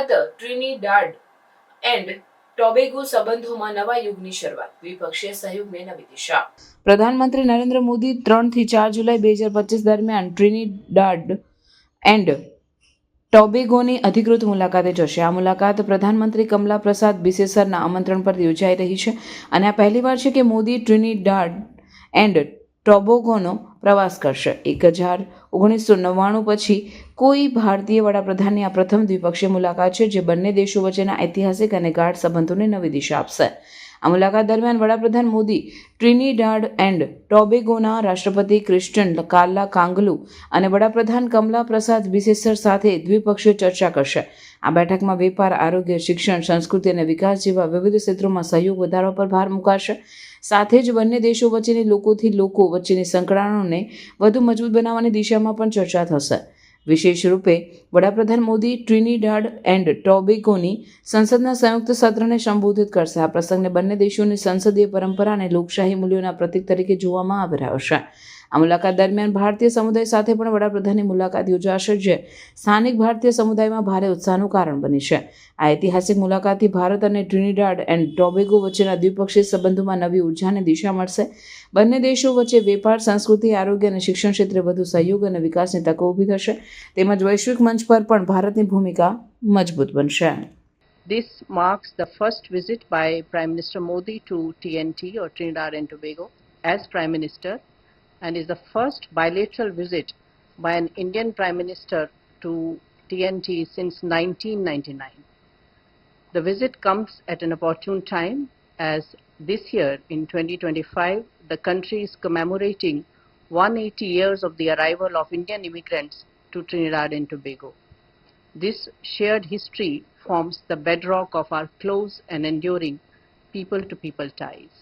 Bharat ટ્રિનિડાડ and Tobago સંબંધોમાં નવા યુગની શરૂઆત. દ્વિપક્ષીય સહયોગને નવી દિશા. પ્રધાનમંત્રી નરેન્દ્ર મોદી ત્રણથી ચાર જુલાઈ બે હજાર પચીસ દરમિયાન ટ્રિનિડાડ એન્ડ ટોબેગોની અધિકૃત મુલાકાતે જશે. આ મુલાકાત પ્રધાનમંત્રી કમલા પ્રસાદ બિસેસરના આમંત્રણ પર યોજાઈ રહી છે અને આ પહેલીવાર છે કે મોદી ટ્રિનિડાડ એન્ડ ટોબોગોનો પ્રવાસ કરશે. એક હજાર ઓગણીસો નવ્વાણું પછી કોઈ ભારતીય વડાપ્રધાનની આ પ્રથમ દ્વિપક્ષીય મુલાકાત છે, જે બંને દેશો વચ્ચેના ઐતિહાસિક અને ગાઢ સંબંધોને નવી દિશા આપશે. આ મુલાકાત દરમિયાન વડાપ્રધાન મોદી, ટ્રિનિડાડ એન્ડ ટોબેગોના રાષ્ટ્રપતિ ક્રિસ્ટન કાર્લા કાંગલુ અને વડાપ્રધાન કમલા પ્રસાદ વિશેસર સાથે દ્વિપક્ષીય ચર્ચા કરશે. આ બેઠકમાં વેપાર, આરોગ્ય, શિક્ષણ, સંસ્કૃતિ અને વિકાસ જેવા વિવિધ ક્ષેત્રોમાં સહયોગ વધારવા પર ભાર મુકાશે. સાથે જ બંને દેશો વચ્ચેની લોકોથી લોકો વચ્ચેની સંકળાણોને વધુ મજબૂત બનાવવાની દિશામાં પણ ચર્ચા થશે. વિશેષ રૂપે વડાપ્રધાન મોદી, ટ્રિનિડાડ એન્ડ ટોબેગોની સંસદના સંયુક્ત સત્રને સંબોધિત કરશે. આ પ્રસંગને બંને દેશોની સંસદીય પરંપરા અને લોકશાહી મૂલ્યોના પ્રતીક તરીકે જોવામાં આવી રહ્યો છે આ મુલાકાત દરમિયાન ભારતીય સમુદાય સાથે પણ વડાપ્રધાનની મુલાકાત યોજાશે, જે સ્થાનિક ભારતીય સમુદાયમાં ભારે ઉત્સાહનું કારણ બની છે. આ ઐતિહાસિક મુલાકાતથી ભારત અને ટ્રિનિડાડ એન્ડ ટોબેગો વચ્ચેના દ્વિપક્ષીય સંબંધોમાં નવી ઉર્જાને દિશા મળશે. બંને દેશો વચ્ચે વેપાર, સંસ્કૃતિ, આરોગ્ય અને શિક્ષણ ક્ષેત્રે વધુ સહયોગ અને વિકાસની તકો ઊભી થશે. તેમજ વૈશ્વિક મંચ પર પણ ભારતની ભૂમિકા મજબૂત બનશે. This marks the first visit by Prime Minister Modi to TNT or Trinidad and Tobago as Prime Minister. And is the first bilateral visit by an Indian Prime Minister to TNT since 1999. The visit comes at an opportune time as this year in 2025 the country is commemorating 180 years of the arrival of Indian immigrants to Trinidad and Tobago. This shared history forms the bedrock of our close and enduring people to people ties.